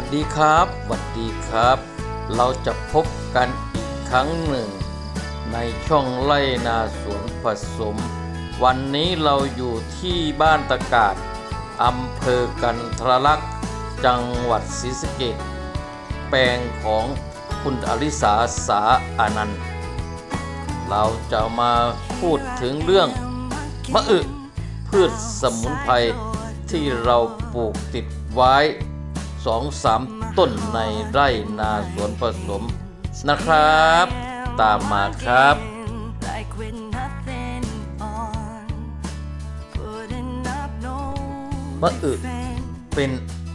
วัสดีครับสวัสดีครับ เราจะพบกันอีกครั้งหนึ่ง ในช่องไล่นาสวนผสม วันนี้เราอยู่ที่บ้านตะกาศอำเภอกันทรลักษ์จังหวัดศรีสะเกษแปลงของคุณอริสาสาอานันต์ เราจะมาพูดถึงเรื่องมะอึพืชสมุนไพรที่เราปลูกติดไว้ สองสามต้นในไร่นาสวนผสมนะครับ ตามมาครับ Like with nothing on, putting up no มะอึเป็น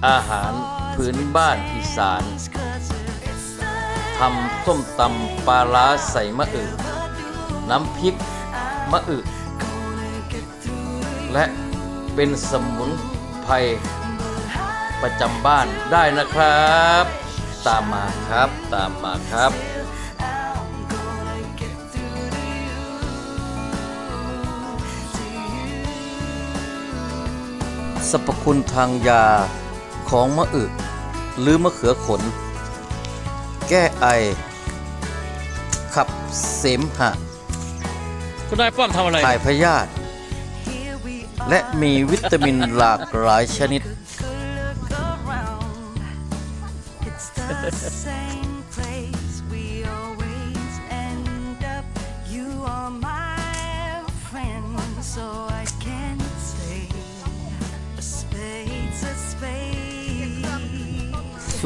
อาหารพื้นบ้านอีสาน cause it's the ทำส้มตำปลาร้าใส่มะอึน้ำพริกมะอึและเป็นสมุนไพร ประจำบ้านได้นะครับ ตามมาครับตามมาครับ สรรพคุณทางยาของมะอึหรือมะเขือขน แก้ไอ ขับเสมหะคุณนายป้อมทำอะไร ถ่ายพยาธิ here we และมีวิตามินหลากหลายชนิด ส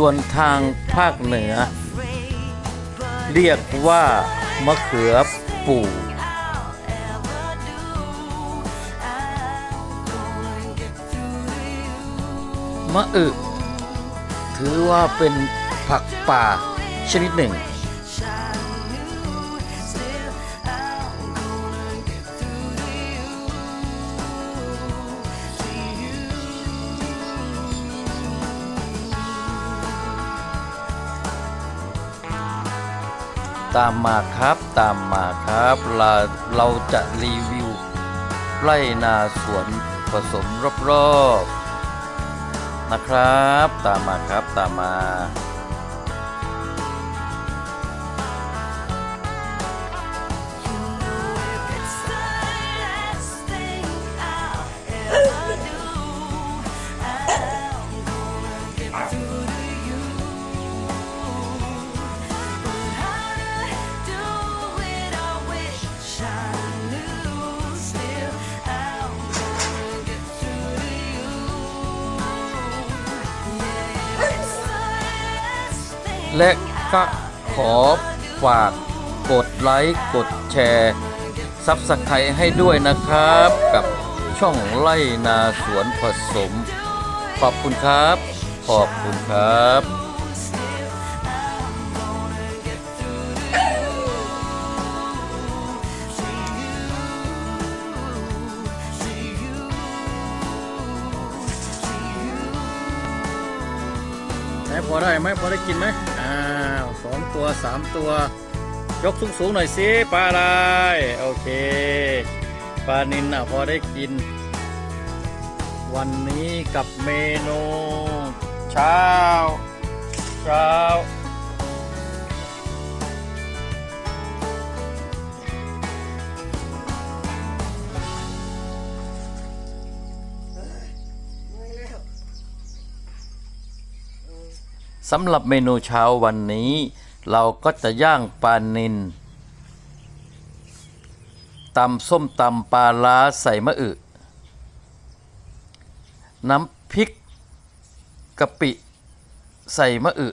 ่วนทางภาคเหนือ Afraid, but เรียกว่ามะเขือปู่ I'll ever do. I'm gonna get through to you. มะอึ ถือว่าเป็นผักป่าชนิดหนึ่ง ตามมาครับตามมาครับเราเราจะรีวิวไร่นาสวนผสมรอบๆ นะครับ ตามมาครับตามมา และก็ขอฝากกดไลค์กดแชร์ซับสไครต์ให้ด้วยนะครับ กับช่องไล่นาสวนผสม ขอบคุณครับ ขอบคุณครับไหนพอได้ไหมพอได้กินไหม อ้าวสองตัวสามตัว ยกสูงสูงหน่อยสิปลาอะไรโอเคปลานินอะพอได้กิน วันนี้กับเมนู เช้า เช้า สำหรับเมนูเช้าวันนี้ เราก็จะย่างปลานินตำส้มตำปลาล้าใส่มะอึ น้ำพริกกะปิใส่มะอึ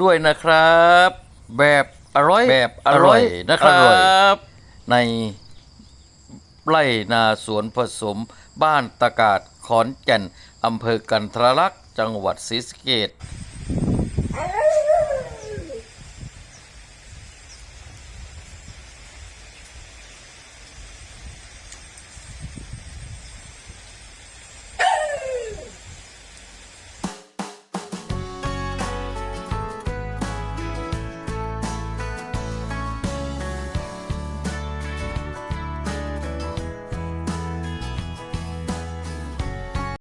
ด้วยนะครับ แบบอร่อยแบบอร่อยนะครับ ในไร่นาสวนผสมบ้านตะกาดขอนแก่นอำเภอกันทรลักษณ์ จังหวัดศรีสะเกษ